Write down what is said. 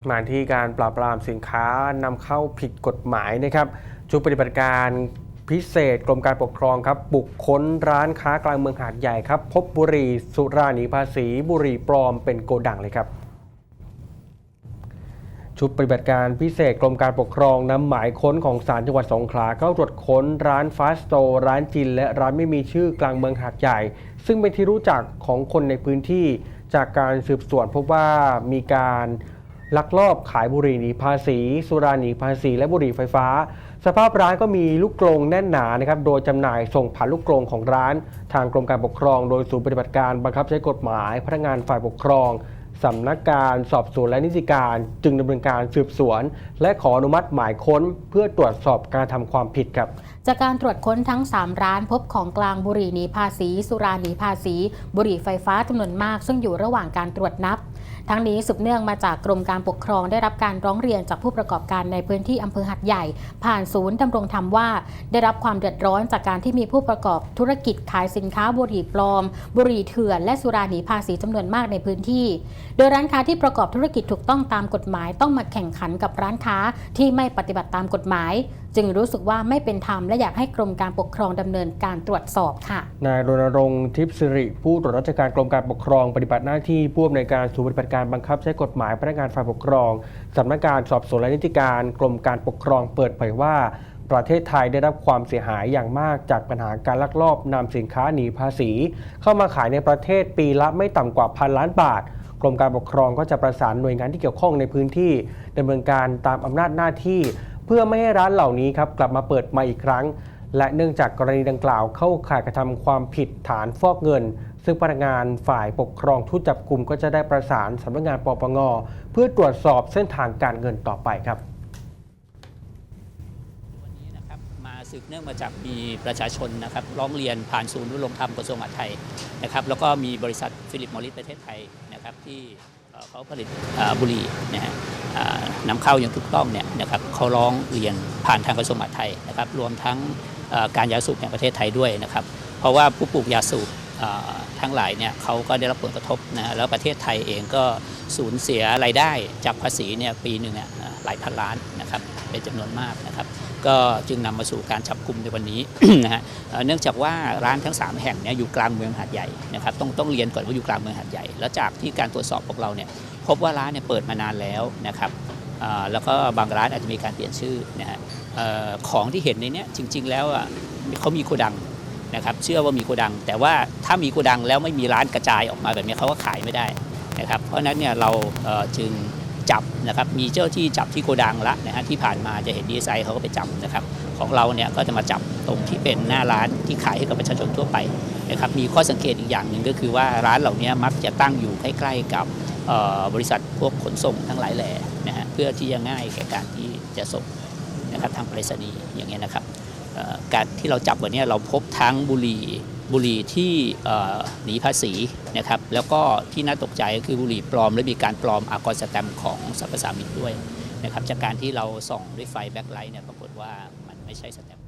มาที่การปราบปรามสินค้านำเข้าผิดกฎหมายนะครับชุดปฏิบัติการพิเศษกรมการปกครองครับบุกค้นร้านค้ากลางเมืองหาดใหญ่ครับ พบบุหรี่สุราหนีภาษีบุหรี่ปลอมเป็นโกดังเลยครับ ชุดปฏิบัติการพิเศษกรมการปกครองนำหมายค้นของศาลจังหวัดสงขลาเข้าตรวจค้นร้านฟาสโต ร้านจิน และร้านไม่มีชื่อกลางเมืองหาดใหญ่ ซึ่งเป็นที่รู้จักของคนในพื้นที่ จากการสืบสวนพบว่ามีการ ลักลอบขายบุหรี่หนีภาษี สุราหนีภาษี และบุหรี่ไฟฟ้า สภาพร้านก็มีลูกกรงแน่นหนานะครับโดยจำหน่ายส่งผ่านลูกกรงของร้าน ทางกรมการปกครอง โดยศูนย์ปฏิบัติการบังคับใช้กฎหมาย พนักงานฝ่ายปกครองสำนักการสอบสวนและนิติการ จึงดำเนินการสืบสวน และขออนุมัติหมายค้น เพื่อตรวจสอบการทำความผิดครับ จากการตรวจค้นทั้ง 3 ร้านพบของกลางบุหรี่หนีภาษี สุราหนีภาษี บุหรี่ไฟฟ้าจำนวนมาก ซึ่งอยู่ระหว่างการตรวจนับ ทั้งนี้สืบเนื่องมาจากกรมการปกครองได้รับการร้องเรียนจากผู้ประกอบการในพื้นที่อำเภอหัดใหญ่ ผ่านศูนย์ดำรงธรรมว่า ได้รับความเดือดร้อนจากการที่มีผู้ประกอบธุรกิจขายสินค้าบุหรี่ปลอม บุหรี่เถื่อน และสุราหนีภาษีจำนวนมากในพื้นที่ โดยร้านค้าที่ประกอบธุรกิจถูกต้องตามกฎหมายต้องมาแข่งขันกับร้านค้าที่ไม่ปฏิบัติตามกฎหมาย จึงรู้สึกว่าไม่เป็นธรรมและอยากให้กรมการปกครองดำเนินการตรวจสอบค่ะ นายรณรงค์ทิพย์สิริ ผู้ตรวจราชการกรมการปกครอง ปฏิบัติหน้าที่ผู้อำนวยการศูนย์ปฏิบัติการบังคับ ใช้กฎหมายพนักงานฝ่ายปกครองสำนักงานสอบสวนและนิติการ กรมการปกครองเปิดเผยว่าประเทศไทยได้รับความเสียหายอย่างมากจากปัญหาการลักลอบนำสินค้าหนีภาษี เข้ามาขายในประเทศปีละไม่ต่ำกว่าพันล้านบาท กรมการปกครองก็จะประสานหน่วยงานที่เกี่ยวข้องในพื้นที่ดำเนินการตามอำนาจหน้าที่ เพื่อไม่ให้ร้านเหล่านี้ครับกลับมาเปิดใหมาอีกครั้ง และเนื่องจากกรณีดังกล่าวเข้าข่ายกระทำความผิดฐานฟอกเงิน ซึ่งพนักงานฝ่ายปกครองทุจจับกลุ่มก็จะได้ประสานสำนักงานปปงเพื่อตรวจสอบเส้นทางการเงินต่อไปครับวันนี้นะครับมาสืบเนื่องมาจากมีประชาชนนะครับร้องเรียนผ่านศูนย์นุรงธรรมกระทรวงมหาดไทยนะครับแล้วก็มีบริษัทฟิลิปมอริสประเทศไทยนะครับที่เขาผลิตบุหรี่นะฮะ อ่านำเข้าอย่างถูกต้องเนี่ยนะครับเขาร้องเรียนผ่านทางกระทรวงมหาดไทยนะครับรวมทั้งการยาสูบแห่งประเทศไทยด้วยนะครับ เพราะว่าผู้ปลูกยาสูบทั้งหลายเนี่ยเขาก็ได้รับผลกระทบนะฮะแล้วประเทศไทยเองก็สูญเสียรายได้จากภาษีเนี่ยปีหนึ่งเนี่ยหลายพันล้านนะครับเป็นจำนวนมากนะครับ ก็จึงนำมาสู่การจับกลุ่มในวันนี้นะฮะเนื่องจากว่าร้านทั้ง 3 แห่งเนี่ยอยู่กลางเมืองหาดใหญ่นะครับต้องต้องเรียนก่อนว่าอยู่กลางเมืองหาดใหญ่ แล้วจากที่การตรวจสอบพวกเราเนี่ยพบว่าร้านเนี่ยเปิดมานานแล้วนะครับ แล้วก็บางร้านอาจจะมีการเปลี่ยนชื่อนะฮะของที่เห็นในนี้จริง ๆ แล้วอะเขามีโกดังนะครับเชื่อว่ามีโกดัง แต่ว่าถ้ามีโกดังแล้วไม่มีร้านกระจายออกมาแบบนี้เขาก็ขายไม่ได้นะครับเพราะนั้นเนี่ยเราจึง จับนะครับมีเจ้าที่จับที่โกดังละนะฮะที่ผ่านมาจะเห็นดีไซน์เขาก็ไปจับนะครับของเราเนี่ยก็จะมาจับตรงที่เป็นหน้าร้านที่ขายให้กับประชาชนทั่วไปนะครับมีข้อสังเกตอีกอย่างหนึ่งก็คือว่าร้านเหล่านี้มักจะตั้งอยู่ใกล้ๆกับบริษัทพวกขนส่งทั้งหลายแหล่นะฮะเพื่อที่จะง่ายแก่การที่จะส่งนะครับทางไปรษณีย์อย่างเงี้ยนะครับการที่เราจับวันนี้เราพบทั้งบุหรี่ บุหรี่ที่หนีภาษีนะครับแล้วก็ที่น่าตกใจก็คือบุหรี่ปลอม และมีการปลอมอากรสแตมของสรรพสามิตด้วยนะครับจากการที่เราส่องด้วยไฟแบ็คไลท์เนี่ยปรากฏว่ามันไม่ใช่สแตม